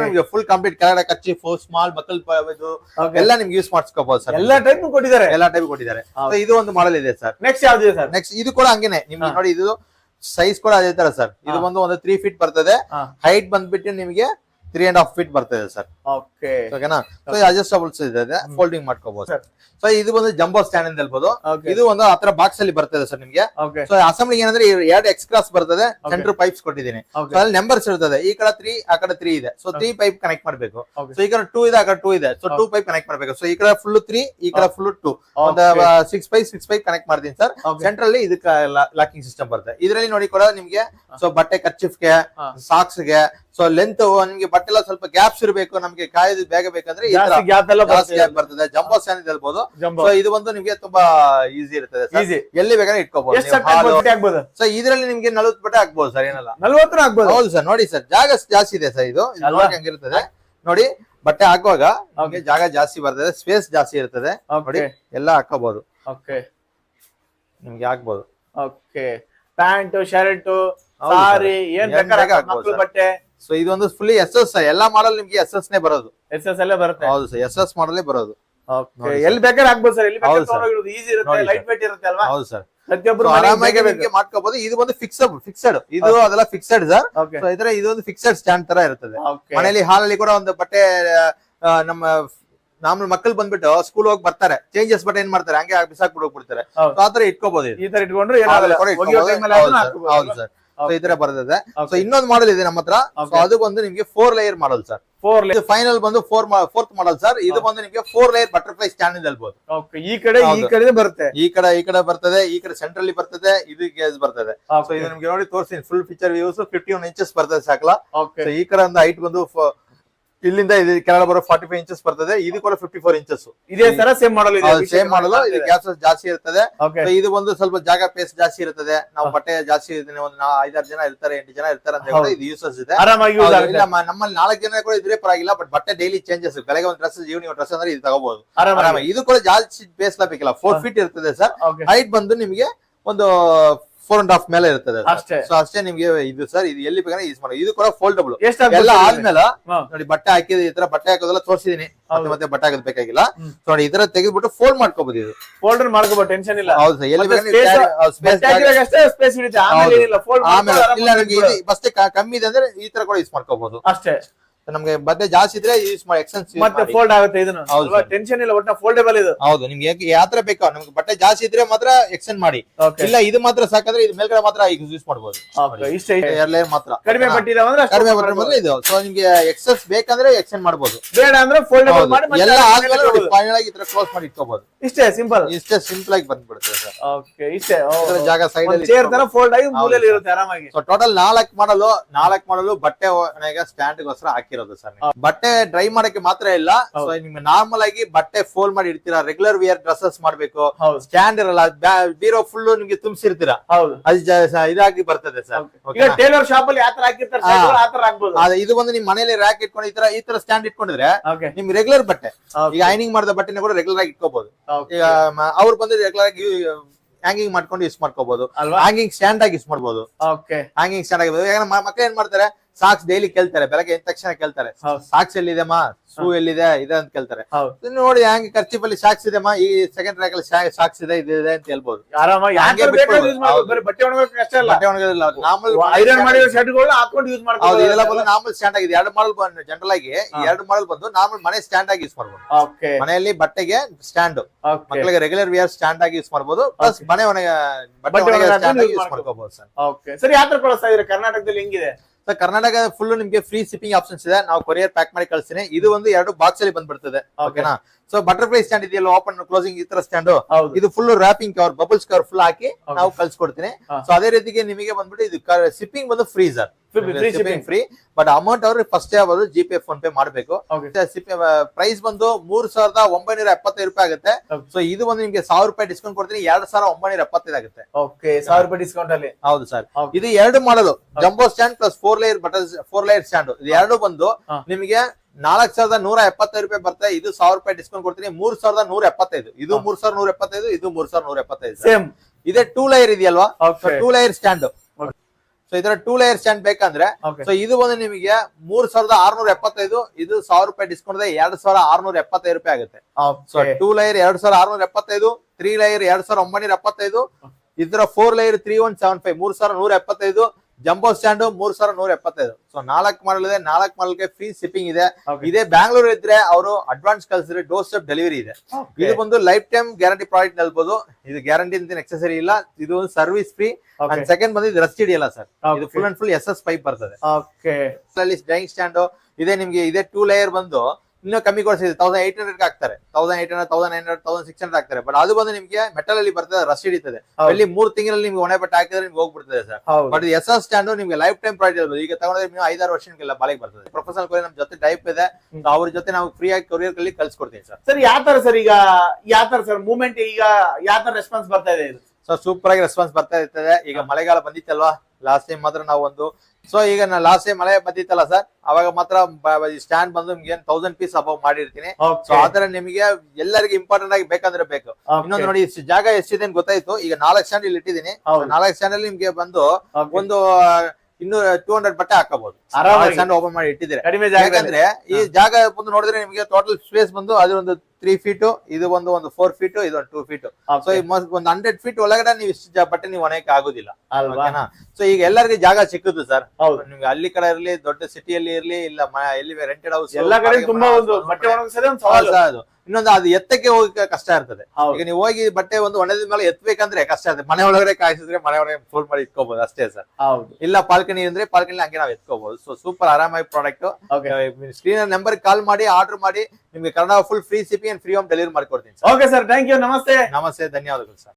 ನಿಮ್ಗೆ ಫುಲ್ ಕಂಪ್ಲೀಟ್ ಕೆಳಗಡೆ ಕಚ್ಚಿ ಸ್ಮಾಲ್ ಮಕ್ಕಳು ಇದು. ಎಲ್ಲ ನಿಮ್ಗೆ ಯೂಸ್ ಮಾಡಿಸ್ಕೋಬಹುದು ಸರ್ ಎಲ್ಲಾ ಟೈಪ್ ಕೊಟ್ಟಿದ್ದಾರೆ. ಎಲ್ಲಾ ಟೈಪ್ ಕೊಟ್ಟಿದ್ದಾರೆ. ಇದು ಒಂದು ಮಾಡೆಲ್ ಇದೆ ಸರ್ ನೆಕ್ಸ್ಟ್ ಯಾವ್ದು ಸರ್ ನೆಕ್ಸ್ಟ್ ಇದು ಕೂಡ ಹಂಗೇನೆ. ನಿಮ್ಗೆ ನೋಡಿ ಇದು ಸೈಜ್ ಕೂಡ ಅದೇ ತರ ಸರ್ ಇದು ಬಂದು ಒಂದು ಒಂದು ತ್ರೀ ಫೀಟ್ ಬರ್ತದೆ ಹೈಟ್ ಬಂದ್ಬಿಟ್ಟು ನಿಮಗೆ ತ್ರೀ ಅಂಡ್ ಹಾಫ್ ಫೀಟ್ ಬರ್ತದೆ ಸರ್. ಓಕೆ ಓಕೆನಾ ಸೊ ಅಡ್ಜಸ್ಟಬಲ್ಸ್ ಇದೆ. ಫೋಲ್ಡಿಂಗ್ ಮಾಡ್ಕೋಬಹುದು. ಸೊ ಇದು ಬಂದು ಜಂಬೋ ಸ್ಟ್ಯಾಂಡ್ ಅಂತ ಹೇಳ್ಬೋದು. ಇದು ಒಂದು ಹತ್ರ ಬಾಕ್ಸ್ ಅಲ್ಲಿ ಬರ್ತದೆ ಸರ್ ನಿಮ್ಗೆ. ಸೊ ಅಸೆಂಬ್ಲಿ ಏನಂದ್ರೆ ಎರಡು ಎಕ್ಸ್ ಕ್ರಾಸ್ ಬರ್ತದೆ ಸೆಂಟರ್ ಪೈಪ್ಸ್ ಕೊಟ್ಟಿದ್ದೀನಿ. ಸೊ ಅಲ್ಲಿ ನಂಬರ್ಸ್ ಇರ್ತದೆ. ಈ ಕಡೆ ತ್ರೀ ಆ ಕಡೆ ತ್ರೀ ಇದೆ. ಸೊ ತ್ರೀ ಪೈಪ್ ಕನೆಕ್ಟ್ ಮಾಡಬೇಕು. ಸೊ ಈ ಕಡೆ ಟೂ ಇದೆ ಆ ಕಡೆ ಟೂ ಇದೆ. ಸೊ ಟೂ ಪೈಪ್ ಕನೆಕ್ಟ್ ಮಾಡಬೇಕು. ಸೊ ಈ ಕಡೆ ಫುಲ್ ತ್ರೀ ಈ ಕಡೆ ಫುಲ್ ಟೂ ಒಂದು six pipe six pipe connect ಮಾಡ್ತೀನಿ ಸರ್. ಸೆಂಟ್ರಲ್ಲಿ ಇದಕ್ಕ ಲಾಕಿಂಗ್ ಸಿಸ್ಟಮ್ ಬರುತ್ತೆ. ಇದರಲ್ಲಿ ನೋಡಿ ಕೂಡ ನಿಮ್ಗೆ ಸೊ ಬಟ್ಟೆ ಕರ್ಚಿಫ್ಗೆ ಹಾ. ಸೊ ಲೆಂತ್ ನಿಮ್ಗೆ ಬಟ್ಟೆ ಎಲ್ಲ ಸ್ವಲ್ಪ ಗ್ಯಾಪ್ಸ್ ಇರಬೇಕು ನಮ್ಗೆ ಕಾಯ್ದು ಬೇಗ ಬೇಕಂದ್ರೆ ಬರ್ತದೆ. ಜಂಬೋ ಸ್ಟ್ಯಾಂಡ್ ಹೇಳ್ಬೋದು ಸೊ ಇದು ಒಂದು ನಿಮ್ಗೆ ತುಂಬಾ ಈಸಿ ಇರ್ತದೆ. ಎಲ್ಲಿ ಬೇಕಾದ್ರೆ ಇಟ್ಕೋಬಹುದು ಸೊ ಇದರಲ್ಲಿ ನಿಮ್ಗೆ ನಲವತ್ತು ಬಟ್ಟೆ ಹಾಕ್ಬೋದು ಸರ್ ಏನಲ್ಲ. ನಲ್ವತ್ತು ಹೌದು ಸರ್ ನೋಡಿ ಸರ್ ಜಾಗ ಜಾಸ್ತಿ ಇದೆ ಸರ್ ಇದು? ಹಂಗಿರ್ತದೆ. ನೋಡಿ ಬಟ್ಟೆ ಹಾಕುವಾಗ ನಮಗೆ ಜಾಗ ಜಾಸ್ತಿ ಬರ್ತದೆ ಸ್ಪೇಸ್ ಜಾಸ್ತಿ ಇರ್ತದೆ. ನೋಡಿ ಎಲ್ಲ ಹಾಕೋಬಹುದು ಓಕೆ ನಿಮ್ಗೆ ಹಾಕ್ಬೋದು. Okay pant shirt sari. ಏನ್ ಬೇಕಾದ್ರೆ. ಬಟ್ಟೆ. ಸೊ ಇದೊಂದು ಫುಲ್ ಎಸ್ ಎಸ್ ಎಲ್ಲಾ ಮಾಡಲ್ ನಿಮ್ಗೆ ಎಸ್ ಎಸ್ ನೇ ಬರೋದು. ಎಸ್ ಎಸ್ ಎಲ್ಲ ಬರುತ್ತೆ? ಹೌದು ಸರ್ ಎಸ್ ಎಸ್ ಮಾಡಲೇ ಬರೋದು. ಎಲ್ಲಿ ಬೇಕಾದ್ರೆ ಆಗ್ಬೋದು ಸರ್ ಎಲ್ಲಿ ಬೇಕಾದ್ರೆ. ತಗೊಂಡೋಗಿರೋದು ಈಸಿ ಇರುತ್ತೆ ಲೈಟ್ ವೇಟ್ ಇರುತ್ತೆ ಅಲ್ವಾ? ಹೌದು ಸರ್ ಪ್ರತಿಯೊಬ್ರು ಆರಾಮಾಗಿ ನಿಮ್ಗೆ ಮಾಡ್ಕೋಬಹುದು ಇದು ಒಂದು ಫಿಕ್ಸಡ್ ಫಿಕ್ಸ್ಡ್ ಇದು ಅದೆಲ್ಲ ಫಿಕ್ಸ್ಡ್ ಸರ್ ಓಕೆ ಸೊ ಇದ್ರೆ ಇದೊಂದು ಫಿಕ್ಸ್ಡ್ ಸ್ಟ್ಯಾಂಡ್ ತರ ಇರ್ತದೆ. ಮನೇಲಿ ಹಾಲಲ್ಲಿ ಕೂಡ ಒಂದು ಬಟ್ಟೆ ನಮ್ಮ ನಮ್ಮ ಮಕ್ಕಳು ಬಂದ್ಬಿಟ್ಟು ಸ್ಕೂಲ್ ಹೋಗಿ ಬರ್ತಾರೆ. ಚೇಂಜಸ್ ಬಟ್ಟೆ ಏನ್ ಮಾಡ್ತಾರೆ? ಹಂಗೆ ಬಿಸಾಕ್ ಹೋಗ್ಬಿಡ್ತಾರೆ. ಹೌದು. So, ಆ ತರ ಇಟ್ಕೋಬಹುದು ಇದು. ಈ ತರ ಇಟ್ಕೊಂಡ್ರೆ ಹೌದು ಸರ್ ಈ ತರ ಬರ್ತದೆ. ಸೊ. ಇನ್ನೊಂದು ಮಾಡೆಲ್ ಇದೆ ನಮ್ಮ ಹತ್ರ. ಸೊ ಅದು ಬಂದು ನಿಮ್ಗೆ four layer model sir four layer final ಬಂದು ಫೋರ್ ಫೋರ್ತ್ ಮಾಡಲ್ ಸರ್ ಇದು ಬಂದು ನಿಮ್ಗೆ four layer butterfly stand okay ಈ ಕಡೆ ಈ ಕಡೆ ಬರುತ್ತೆ. ಈ ಕಡೆ ಈ ಕಡೆ ಬರ್ತದೆ. ಈ ಕಡೆ ಸೆಂಟ್ರಲ್ಲಿ ಬರ್ತದೆ. ಇದು ಗೇಜ್ ಬರ್ತದೆ. ಸೊ ಇದು ನಿಮ್ಗೆ ನೋಡಿ ತೋರಿಸ್ತೀನಿ. Full feature views fifty one inches ಬರ್ತದೆ ಸಾಕಲ ಓಕೆ ಸೊ ಈ ಕಡೆ ಒಂದು ಹೈಟ್ ಬಂದು ಇಲ್ಲಿಂದ ಇದು ಕೆಳಗಡೆ ಬರೋ ಫಾರ್ಟಿ ಫೈವ್ ಇಂಚಸ್ ಬರ್ತದೆ. ಇದು ಕೂಡ ಫಿಫ್ಟಿ ಫೋರ್ ಇಂಚಸ್ ಇದೇ. ತರ ಸೇಮ್ ಮಾಡಲು ಸೇಮ್ ಮಾಡಲು ಇದು ಗ್ಯಾಸ್ ಜಾಸ್ತಿ ಇರ್ತದೆ. ಇದು ಒಂದು ಸ್ವಲ್ಪ ಜಾಗ ಪೇಸ್ ಜಾಸ್ತಿ ಇರ್ತದೆ. ನಾವು ಬಟ್ಟೆ ಜಾಸ್ತಿ ಒಂದು ಐದಾರು ಜನ ಇರ್ತಾರೆ ಎಂಟು ಜನ ಇರ್ತಾರೆ ಅಂತ ಹೇಳಿದ್ರೆ ಇದು ಯೂಸಸ್ ಇದೆ. ನಮ್ಮಲ್ಲಿ ನಾಲ್ಕು ಜನ ಕೂಡ ಇದ್ರೆ ಪರವಾಗಿಲ್ಲ ಬಟ್ ಬಟ್ಟೆ ಡೈಲಿ ಚೇಂಜಸ್ ಬೆಳಗ್ಗೆ ಒಂದು ಡ್ರೆಸ್ ಈವ್ನಿಂಗ್ ಡ್ರೆಸ್ ಅಂದ್ರೆ ಇದು ತಗೋಬಹುದು ಇದು ಕೂಡ ಜಾಸ್ತಿ ಬೇಸ್ ಬೇಕಿಲ್ಲ. ಫೋರ್ ಫೀಟ್ ಇರ್ತದೆ ಸರ್ ಹೈಟ್ ಬಂದು ನಿಮಗೆ ಒಂದು ಫೋರ್ ಅಂಡ್ ಹಾಫ್ ಮೇಲೆ ಇರ್ತದೆ ಅಷ್ಟೇ. ಸೊ ಅಷ್ಟೇ ನಿಮ್ಗೆ ಇದು ಸರ್ ಇದು ಎಲ್ಲಿ ಬೇಕಾದ್ರೆ ಯೂಸ್ ಮಾಡಿ. ಇದು ಕೂಡ ಫೋಲ್ಡಬಲ್ ಎಲ್ಲ ಆದ್ಮೇಲೆ ನೋಡಿ ಬಟ್ಟೆ ಹಾಕಿದ ಈ ತರ ಬಟ್ಟೆ ಹಾಕೋದೆಲ್ಲ ತೋರಿಸಿದೀನಿ. ಮತ್ತೆ ಬಟ್ಟೆ ಹಾಕೋದ್ ಬೇಕಾಗಿಲ್ಲ. ಸೊ ನೋಡಿ ಇದರ ತೆಗೆದ್ಬಿಟ್ಟು ಫೋಲ್ಡ್ ಮಾಡ್ಕೋಬಹುದು ಇದು. ಫೋಲ್ಡರ್ ಮಾಡ್ಕೋಬಹುದು ಟೆನ್ಷನ್ ಇಲ್ಲ. ಹೌದು ಸರ್ ಎಲ್ಲಿ ಆಮೇಲೆ ಏನಿಲ್ಲ ಫೋಲ್ಡ್ ಆಮೇಲೆ ಇಲ್ಲ ನಮ್ಗೆ ಇದು ಬಸ್ತೆ ಕಮ್ಮಿ ಇದೆ ಅಂದ್ರೆ ಈ ತರ ಕೂಡ ಯೂಸ್ ಮಾಡ್ಕೋಬಹುದು ಅಷ್ಟೇ. ನಮ್ಗೆ ಬಟ್ಟೆ ಜಾಸ್ತಿ ಇದ್ರೆ ಯೂಸ್ ಮಾಡಿ ಎಕ್ಸೆನ್ಸ್ ಮತ್ತೆ ಫೋಲ್ಡ್ ಆಗುತ್ತೆ ಇದನ್ನು. ಹೌದು. ಟೆನ್ಷನ್ ಇಲ್ಲ ಒಟ್ಟ ಫೋಲ್ಡೇಬಲ್ ಇದು. ಹೌದು ನಿಮ್ಗೆ ಯಾಕೆ ಯಾವ ತರ ಬೇಕೋ ನಮ್ಗೆ ಬಟ್ಟೆ ಜಾಸ್ತಿ ಇದ್ರೆ ಮಾತ್ರ ಎಕ್ಸ್ಟೆಂಡ್ ಮಾಡಿ. ಇಲ್ಲ ಇದು ಮಾತ್ರ ಸಾಕಂದ್ರೆ ಇದು ಮೇಲ್ಗಡೆ ಮಾತ್ರ ಯೂಸ್ ಮಾಡಬಹುದು ಇಷ್ಟೇ ಇದೆ. ಮಾತ್ರ. ಕಡಿಮೆ ಬಟ್ಟೆ ಇದಾವೆ ಅಂದ್ರೆ ಅಷ್ಟು ಕಡಿಮೆ ಮಾಡ್ಬೋದು. ಬಟ್ಟೆ ಮಾತ್ರ ಇದು. ಸೊ ನಿಮ್ಗೆ ಎಕ್ಸೆಸ್ ಬೇಕಂದ್ರೆ ಎಕ್ಸ್ಟೆಂಡ್ ಮಾಡಬಹುದು ಬೇಡ ಅಂದ್ರೆ ಫೋಲ್ಡೇಬಲ್ ಮಾಡಿ ಮತ್ತೆ ಎಲ್ಲ ಅದನ್ನ ಆದ್ಮೇಲೆ. ಫೈನಲ್ ಆಗಿ ಈ ಕ್ಲೋಸ್ ಮಾಡಿ ಇಟ್ಕೋಬಹುದು ಇಷ್ಟೇ ಸಿಂಪಲ್ ಇಷ್ಟೇ ಸಿಂಪಲ್ ಆಗಿ ಬಂದ್ಬಿಡುತ್ತೆ ಸರ್. ಓಕೆ ಇಷ್ಟೇ. ಜಾಗ ಸೈಡ್ ಅಲ್ಲಿ ಚೇರ್ ತರ ಫೋಲ್ಡ್ ಆಗಿ ಮೂಲೆಯಲ್ಲಿ ಇರುತ್ತೆ ಆರಾಮಾಗಿ. ಸೊ ಟೋಟಲ್ ನಾಲ್ಕು ಮಾಡಲು ನಾಲ್ಕ್ ಮಾಡಲು ಬಟ್ಟೆ ಸ್ಟ್ಯಾಂಡ್ ಗೋಸ್ಕರ ಹಾಕಿರೋದು. ಸರ್ ಬಟ್ಟೆ ಡ್ರೈ ಮಾಡಕ್ಕೆ ಮಾತ್ರ ಇಲ್ಲ. ನಿಮ್ಗೆ ನಾರ್ಮಲ್ ಆಗಿ ಬಟ್ಟೆ ಫೋಲ್ಡ್ ಮಾಡಿ ಇಡ್ತೀರಾ? ರೆಗ್ಯುಲರ್ ವಿಯರ್ ಡ್ರೆಸ್ಸಸ್ ಮಾಡ್ಬೇಕು. ಸ್ಟ್ಯಾಂಡ್ ಇರಲ್ಲ. ಬೀರೋ ಫುಲ್ ನಿಮ್ಗೆ ತುಂಬಿಸಿರ್ತೀರಾ? ಹೌದು. ಅದು ಇದಾಗಿ ಬರ್ತದೆ ಸರ್. ಟೇಲರ್ ಶಾಪ್ ಅಲ್ಲಿ ಆತರ ಹಾಕಿರ್ತಾರೆ. ಇದು ಬಂದು ನಿಮ್ ಮನೇಲಿ ರ್ಯಾಕ್ ಇಟ್ಕೊಂಡು ಈ ತರ ಈ ತರ ಸ್ಟ್ಯಾಂಡ್ ಇಟ್ಕೊಂಡಿದ್ರೆ ನಿಮ್ ರೆಗ್ಯುಲರ್ ಬಟ್ಟೆ. ಈಗ ಐನಿಂಗ್ ಮಾಡಿದ ಬಟ್ಟೆನ ಕೂಡ ರೆಗ್ಯುಲರ್ ಆಗಿ ಇಟ್ಕೋಬಹುದು ಈಗ ಅವ್ರು ಬಂದ್ರೆ ರೆಗ್ಯುಲರ್ ಆಗಿ ಹ್ಯಾಂಗಿಂಗ್ ಮಾಡ್ಕೊಂಡು ಯೂಸ್ ಮಾಡ್ಕೋಬಹುದು ಅಲ್ವಾ? ಹ್ಯಾಂಗಿಂಗ್ ಸ್ಟ್ಯಾಂಡ್ ಆಗಿ ಯೂಸ್ ಮಾಡಬಹುದು ಓಕೆ ಹ್ಯಾಂಗಿಂಗ್ ಸ್ಟ್ಯಾಂಡ್ ಆಗಿ ಮಕ್ಳು ಏನ್ ಮಾಡ್ತಾರೆ? ಸಾಕ್ಸ್ ಡೈಲಿ ಕೇಳ್ತಾರೆ ಬೆಳಗ್ಗೆ ಎದ್ದ ತಕ್ಷಣ ಕೇಳ್ತಾರೆ. ಸಾಕ್ಸ್ ಎಲ್ಲಿದೆ ಎಲ್ಲಿದೆಮ್ಮ ಶೂ ಎಲ್ಲಿದೆ? ಇದೆ ಅಂತ ಕೇಳ್ತಾರೆ. ನೋಡಿ ಹಂಗೆ ಖರ್ಚಿಪ್ ಅಲ್ಲಿ ಸಾಕ್ಸ್ ಸಾಕ್ಸ್ ಇದೆಮ್ಮ ಈ ಸೆಕೆಂಡ್ ರ್ಯಾಕ್ ಅಲ್ಲಿ ಸಾಕ್ಸ್ ಇದೆ ಇದು ಇದೆ ಅಂತ ಹೇಳ್ಬೋದು. ನಾರ್ಮಲ್ ಸ್ಟ್ಯಾಂಡ್ ಆಗಿದೆ. ಎರಡು ಮಾಡಲ್ ಬಂದು ಜನರಲ್ ಆಗಿ ಎರಡು ಮಾಡಲ್ ಬಂದು ನಾರ್ಮಲ್ ಮನೆ ಸ್ಟ್ಯಾಂಡ್ ಆಗಿ ಯೂಸ್ ಮಾಡ್ಬೋದು. ಮನೆಯಲ್ಲಿ ಬಟ್ಟೆಗೆ ಸ್ಟ್ಯಾಂಡ್ ಮಕ್ಕಳಿಗೆ ರೆಗ್ಯುಲರ್ ವಿಯರ್ ಸ್ಟ್ಯಾಂಡ್ ಆಗಿ ಯೂಸ್ ಮಾಡಬಹುದು ಪ್ಲಸ್ ಮನೆ ಒಣಗ ಬಟ್ಟೆ ಸ್ಟ್ಯಾಂಡ್ ಆಗಿ ಯೂಸ್ ಮಾಡ್ಕೊ- ಮಾಡ್ಕೋಬಹುದು ಸರ್. ಸರಿ ಯಾವ ತರ ಕಳಿಸ್ತಾ ಇದ್ರೆ ಕರ್ನಾಟಕದಲ್ಲಿ ಹೆಂಗಿದೆ? ಸರ್ ಕರ್ನಾಟಕ ಫುಲ್ ನಿಮ್ಗೆ ಫ್ರೀ ಶಿಪ್ಪಿಂಗ್ ಆಪ್ಷನ್ಸ್ ಇದೆ. ನಾವು ಕೊರಿಯರ್ ಪ್ಯಾಕ್ ಮಾಡಿ ಕಳಿಸ್ತೀನಿ. ಇದು ಒಂದು ಎರಡು ಬಾಕ್ಸ್ ಅಲ್ಲಿ ಬಂದ್ಬಿಡ್ತದೆ. ಓಕೆನಾ ಸೊ ಬಟರ್ಫ್ಲೈ ಸ್ಟ್ಯಾಂಡ್ ಇದೆಯಲ್ಲ ಓಪನ್ ಕ್ಲೋಸಿಂಗ್ ಈ ತರ ಸ್ಟ್ಯಾಂಡ್ ಇದು full wrapping cover bubbles cover full ಹಾಕಿ ನಾವು ಕಳ್ಸಿಕೊಡ್ತೀನಿ. ಸೊ ಅದೇ ರೀತಿಗೆ ನಿಮಗೆ ಬಂದ್ಬಿಟ್ಟು ಇದು ಶಿಪ್ಪಿಂಗ್ ಬಂದು free sir free but amount ಅವ್ರಿಗೆ ಫಸ್ಟ್ ಆಗೋದು ಜಿ ಪೇ ಫೋನ್ ಪೇ ಮಾಡಬೇಕು. ಪ್ರೈಸ್ ಬಂದು ಮೂರ್ ಸಾವಿರದ ಒಂಬೈನೂರ ಎಪ್ಪತ್ತೈದು ರೂಪಾಯಿ ಆಗುತ್ತೆ. ಸೊ ಇದು ಒಂದು ನಿಮ್ಗೆ ಸಾವಿರ ರೂಪಾಯಿ ಡಿಸ್ಕೌಂಟ್ ಕೊಡ್ತೀನಿ ಎರಡ್ ಸಾವಿರ ಒಂಬೈನೂರ ಎಪ್ಪತ್ತೈದು ಆಗುತ್ತೆ. ಓಕೆ ಸಾವಿರ ರೂಪಾಯಿ ಡಿಸ್ಕೌಂಟ್ ಅಲ್ಲಿ. ಹೌದು ಸರ್ ಇದು ಎರಡು ಮಾಡಲು. Jumbo stand plus four layer butter four layer stand ಇದು ಎರಡು ಬಂದು. ನಿಮಗೆ ನಾಲ್ಕ್ ಸಾವಿರದ ನೂರ ಎಪ್ಪತ್ತೈದು ರೂಪಾಯಿ ಬರ್ತದೆ ಇದು ಸಾವಿರ ರೂಪಾಯಿ ಡಿಸ್ಕೌಂಟ್ ಕೊಡ್ತೀನಿ. ಮೂರ್ ಸಾವಿರದ ನೂರ ಎಪ್ಪತ್ತೈದು. ಇದು. ಮೂರ್ ಸಾವಿರದ ನೂರ ಎಪ್ಪತ್ತೈದು ಇದು ಮೂರ್ ಸಾವಿರದ ನೂರ ಎಪ್ಪತ್ತೈದು ಸೇಮ್ ಇದೇ ಟೂ ಲೇಯರ್ ಇದೆಯಲ್ವಾ? Two layer stand. ಸೊ ಇದರ ಟೂ ಲೇಯರ್ ಸ್ಟ್ಯಾಂಡ್ ಬೇಕಂದ್ರೆ ಸೊ ಇದು ಬಂದು ನಿಮಗೆ ಮೂರ್ ಸಾವಿರದ ಆರ್ನೂರ ಎಪ್ಪತ್ತೈದು ಇದು ಸಾವಿರ ರೂಪಾಯಿ ಡಿಸ್ಕೌಂಟ್ ಎರಡ್ ಸಾವಿರ ಆರ್ನೂರ ಎಪ್ಪತ್ತೈದು ರೂಪಾಯಿ ಆಗುತ್ತೆ. ಸೊ ಟೂ ಲೇಯರ್ ಎರಡ್ ಸಾವಿರ ಆರ್ನೂರ ಎಪ್ಪತ್ತೈದು ತ್ರೀ ಲೇಯರ್ ಎರಡ್ ಸಾವಿರ ಒಂಬೈನೂರ ಎಪ್ಪತ್ತೈದು ಇದರ four layer three one seven five ಮೂರ್ ಸಾವಿರ ನೂರ ಎಪ್ಪತ್ತೈದು ಜಂಬೋ ಸ್ಟ್ಯಾಂಡ್ ಮೂರ್ ಸಾವಿರ ನೂರ ಎಪ್ಪತ್ತೈದು. ಸೊ ನಾಲ್ಕು ಮಾಡಲ್ ಇದೆ ನಾಲ್ಕು ಮಾಡಲ್ಗೆ ಫ್ರೀ ಶಿಪ್ಪಿಂಗ್ ಇದೆ. ಇದೇ ಬ್ಯಾಂಗ್ಳೂರ್ ಇದ್ರೆ ಅವರು ಅಡ್ವಾನ್ಸ್ ಕಳ್ಸಿದ್ರೆ ಡೋರ್ ಸ್ಟೆಪ್ ಡೆಲಿವರಿ ಇದೆ ಇದು ಬಂದು ಲೈಫ್ ಟೈಮ್ ಗ್ಯಾರಂಟಿ ಪ್ರಾಡಕ್ಟ್ ಹೇಳ್ಬೋದು ಇದು ಗ್ಯಾರಂಟಿ ಅಂತ ಎಕ್ಸೆಸರಿ ಇಲ್ಲ. ಇದು ಒಂದು ಸರ್ವಿಸ್ ಫ್ರೀ ಅಂಡ್ ಸೆಕೆಂಡ್ ಬಂದು ಇದು ರಸ್ಟ್ ಹಿಡಿಯಲ್ಲ ಸರ್ ಇದು full and full S S pipe ಬರ್ತದೆ. ಡೈಯಿಂಗ್ ಸ್ಟ್ಯಾಂಡ್ ಇದೆ ನಿಮ್ಗೆ ಇದೇ ಟೂ ಲೇಯರ್ ಬಂದು ಇನ್ನೂ ಕಮ್ಮಿ ಕೊಡಿಸಿದೆ ತೌಸಂಡ್ ಏಟ್ ಹಂಡ್ರೆಡ್ ಹಾಕ್ತಾರೆ. Thousand eight hundred thousand nine hundred thousand six hundred ಹಾಕ್ತಾರೆ. ಬಟ್ ಅದು ಬಂದು ನಿಮ್ಗೆ ಮೆಟಲ್ ಅಲ್ಲಿ ಬರ್ತದೆ ರಸ್ಟ್ ಹಿಡಿತದೆ. ಇಲ್ಲಿ ಅಲ್ಲಿ ಮೂರ್ ತಿಂಗಳಲ್ಲಿ ನಿಮ್ಗೆ ಒಣೆ ಬಟ್ಟೆ ಹಾಕಿದ್ರೆ ನಿಮ್ಗೆ ಹೋಗ್ಬಿಡ್ತದೆ sir but S S stand ನಿಮ್ಗೆ ಲೈಫ್ ಟೈಮ್ ಪ್ರಾಡಕ್ಟ್ ಇರೋದು ಈಗ ತಗೊಂಡ್ರೆ ನೀವು ಐದಾರು ವರ್ಷಕ್ಕೆಲ್ಲ ಬಾಲಿಗೆ ಬರ್ತದೆ. ಪ್ರೊಫೆಷನಲ್ ಕೊರಿಯರ್ ನಮ್ ಜೊತೆ ಟೈಪ್ ಇದೆ. ಅವ್ರ ಜೊತೆ ನಾವು ಫ್ರೀ ಆಗಿ ಕೊರಿಯರ್ ಅಲ್ಲಿ ಕಳ್ಸಿಕೊಡ್ತೀನಿ ಸರ್ ಸರ್ ಯಾವ ತರ ಸರ್ ಈಗ ಯಾವ ತರ ಸರ್ ಮೂವ್ಮೆಂಟ್ ಈಗ ಯಾವ ತರ ರೆಸ್ಪಾನ್ಸ್ ಬರ್ತಾ ಇದೆ ಸರ್ ಸೊ ಸೂಪರ್ ಆಗಿ ರೆಸ್ಪಾನ್ಸ್ ಬರ್ತಾ ಇರ್ತದೆ. ಈಗ ಮಳೆಗಾಲ ಬಂದಿತ್ತಲ್ವಾ? ಲಾಸ್ಟ್ ಟೈಮ್ ಮಾತ್ರ ನಾವು ಒಂದು ಸೊ ಈಗ ನಾ ಲಾಸ್ಟ್ ಟೈಮ್ ಮಳೆ ಬಂದಿತ್ತಲ್ಲ ಸರ್ ಅವಾಗ ಮಾತ್ರ ಸ್ಟ್ಯಾಂಡ್ ಬಂದು ನಿಮ್ಗೆ ತೌಸಂಡ್ ಪೀಸ್ ಅಬೌವ್ ಮಾಡಿರ್ತೀನಿ. ಸೊ ಆತರ ನಿಮಗೆ ಎಲ್ಲರಿಗೂ ಇಂಪಾರ್ಟೆಂಟ್ ಆಗಿ ಬೇಕಂದ್ರೆ ಬೇಕು. ಇನ್ನೊಂದು ನೋಡಿ ಇಷ್ಟು ಜಾಗ ಎಷ್ಟಿದೆ ಅಂತ ಗೊತ್ತಾಯ್ತು? ಈಗ ನಾಲ್ಕು ಸ್ಟ್ಯಾಂಡ್ ಇಲ್ಲಿ ಇಟ್ಟಿದ್ದೀನಿ. ನಾಲ್ಕು ಸ್ಟ್ಯಾಂಡ್ ಅಲ್ಲಿ ನಿಮ್ಗೆ ಬಂದು ಒಂದು ಇನ್ನೂರ ಟೂ ಹಂಡ್ರೆಡ್ ಬಟ್ಟೆ ಹಾಕಬಹುದು. ಸ್ಟ್ಯಾಂಡ್ ಓಪನ್ ಮಾಡಿ ಇಟ್ಟಿದ್ರೆ ಕಡಿಮೆ ಜಾಗ ಅಂದ್ರೆ ಈ ಜಾಗ ಬಂದು ನೋಡಿದ್ರೆ ನಿಮಗೆ ಟೋಟಲ್ ಸ್ಪೇಸ್ ಬಂದು ಅದ್ರ ಒಂದು ತ್ರೀ ಫೀಟ್ ಇದು ಒಂದು ಒಂದು ಫೋರ್ ಫೀಟ್ ಇದು ಒಂದು ಟೂ ಫೀಟ್ ಸೊ ಒಂದು ಹಂಡ್ರೆಡ್ ಫೀಟ್ ಒಳಗಡೆ ನೀವು ಇಷ್ಟು ಬಟ್ಟೆ ನೀವು ಒಣಕ್ಕೆ ಆಗುದಿಲ್ಲ. ಅಲ್ವಾ? ಸೊ ಈಗ ಎಲ್ಲರಿಗೆ ಜಾಗ ಸಿಕ್ಕುದು ಸರ್ ನಿಮ್ಗೆ ಅಲ್ಲಿ ಕಡೆ ಇರಲಿ ದೊಡ್ಡ ಸಿಟಿಯಲ್ಲಿ ಇರಲಿ ಇಲ್ಲ ಎಲ್ಲಿ ರೆಂಟೆಡ್ ಹೌಸ್ ಎಲ್ಲ ಕಡೆ ತುಂಬಾ ಒಂದು ಬಟ್ಟೆ ಅದು ಇನ್ನೊಂದು ಅದು ಎತ್ತಕ್ಕೆ ಹೋಗಕ್ಕೆ ಕಷ್ಟ ಇರ್ತದೆ. ಈಗ ನೀವು ಹೋಗಿ ಬಟ್ಟೆ ಒಂದು ಒಣದ ಮೇಲೆ ಎತ್ಬೇಕಂದ್ರೆ ಕಷ್ಟ ಇರ್ತದೆ. ಮನೆ ಒಳಗಡೆ ಕಾಯಿಸಿದ್ರೆ ಮನೆ ಒಳಗೆ ಫೋಲ್ ಮಾಡಿ ಇಟ್ಕೋಬಹುದು ಅಷ್ಟೇ ಸರ್ ಇಲ್ಲ ಪಾಲ್ಕನಿ ಅಂದ್ರೆ ಪಾಲ್ಕನಿ ಹಂಗೆ ನಾವು ಎತ್ಕೋಬಹುದು ಸೊ ಸೂಪರ್ ಆರಾಮಾಗಿ product okay screen number call ಮಾಡಿ ಆರ್ಡರ್ ಮಾಡಿ ನಿಮ್ಗೆ ಕನ್ನಡ ಫುಲ್ ಫ್ರೀ ಸಿಪಿ ಫ್ರೀ ಹೋಮ್ ಡೆಲಿವರಿ ಮಾಡ್ಕೊಡ್ತೀನಿ sir. Okay sir thank you ನಮಸ್ತೆ. ನಮಸ್ತೆ ಧನ್ಯವಾದಗಳು ಸರ್.